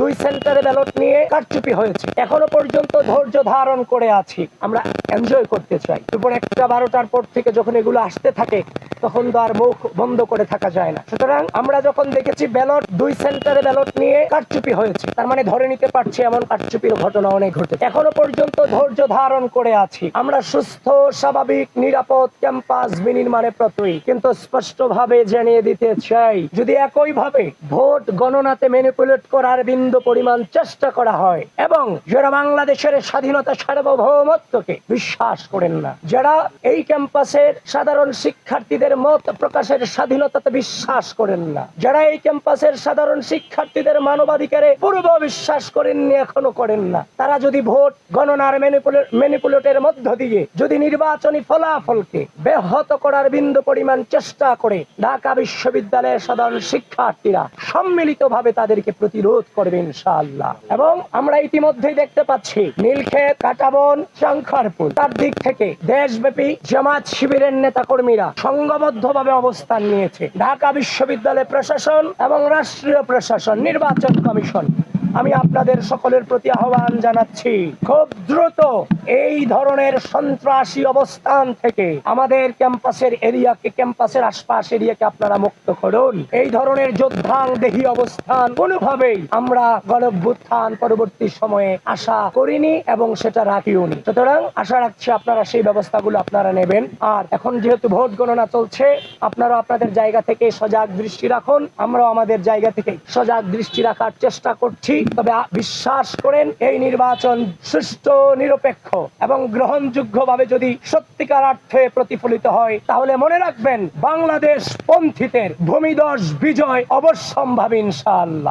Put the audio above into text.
দুই সেন্টারে ব্যালট নিয়ে কারচুপি হয়েছে। এখনও পর্যন্ত ধৈর্য ধারণ করে আছি। আমরা এনজয় করতে চাই। দুপুর একটা বারোটার পর থেকে যখন এগুলো আসতে থাকে তখন তো আর মুখ বন্ধ করে থাকা যায় না। সুতরাং আমরা যখন দেখেছি ব্যালট, দুই সেন্টারে ব্যালট নিয়ে কারচুপি হয়েছে। তার মানে ধরে নিতে পারছি এমন কারচুপির ঘটনা অনেক ঘটে এখনও পর্যন্ত ধৈর্য ধারণ করে আছি। আমরা সুস্থ, স্বাভাবিক, নিরাপদ ক্যাম্পাস বিনির্মাণে প্রত্যয়ী। কিন্তু স্পষ্ট ভাবে জানিয়ে দিতে চাই, যদি একই ভাবে ভোট গণনাতে ম্যানিপুলেট করার বিন্দু পরিমাণ চেষ্টা করা হয়, এবং যারা বাংলাদেশের স্বাধীনতা সার্বভৌমত্বকে বিশ্বাস করেন না, যারা এই ক্যাম্পাসের সাধারণ শিক্ষার্থীদের মত প্রকাশের স্বাধীনতাতে বিশ্বাস করেন না। যারা এই ক্যাম্পাসের সাধারণ শিক্ষার্থীদের মানবাধিকারে পূর্ব বিশ্বাস করেননি, এখনও করেন না। তারা যদি ভোট গণনার ম্যানিপুলেটের মধ্য দিয়ে যদি নির্বাচনী ফলাফলকে ব্যাহত করার বিন্দু পরিমাণ চেষ্টা করে ঢাকা বিশ্ববিদ্যালয়ের সাধারণ শিক্ষার্থীরা সম্মিলিতভাবে তাদেরকে প্রতিরোধ করবে ইনশাআল্লাহ। এবং আমরা ইতিমধ্যেই দেখতে পাচ্ছি, নীলক্ষেত, কাটাবন, শঙ্করপুর, তার দিক থেকে দেশব্যাপী জামাত শিবিরের নেতা কর্মীরা সংঘবদ্ধভাবে অবস্থান নিয়েছে। ঢাকা বিশ্ববিদ্যালয় প্রশাসন এবং রাষ্ট্রীয় প্রশাসন নির্বাচন কমিশন। আমি আপনাদের সকলের প্রতি আহ্বান জানাচ্ছি। খুব দ্রুত এই ধরনের সন্ত্রাসী অবস্থান থেকে আমাদের ক্যাম্পাসের এরিয়াকে, ক্যাম্পাসের আশপাশ এরিয়াকে আপনারা মুক্ত করুন। এই ধরনের যোদ্ধাং দেহি অবস্থান কোনোভাবেই আমরা গণভ্যুত্থান পরবর্তী সময়ে আশা করিনি এবং সেটা রাখিওনি। সুতরাং আশা রাখছি আপনারা সেই ব্যবস্থাগুলো আপনারা নেবেন। আর এখন যেহেতু ভোট গণনা চলছে, আপনারা আপনাদের জায়গা থেকে সজাগ দৃষ্টি রাখুন। আমরাও আমাদের জায়গা থেকে সজাগ দৃষ্টি রাখার চেষ্টা করছি। তবে বিশ্বাস করেন এই নির্বাচন সুষ্ঠু, নিরপেক্ষ এবং গ্রহণযোগ্য ভাবে যদি সত্যিকার অর্থে প্রতিফলিত হয়, তাহলে মনে রাখবেন বাংলাদেশ পন্থীদের ভূমিদশ বিজয় অবশ্যম্ভাবী ইনশাআল্লাহ।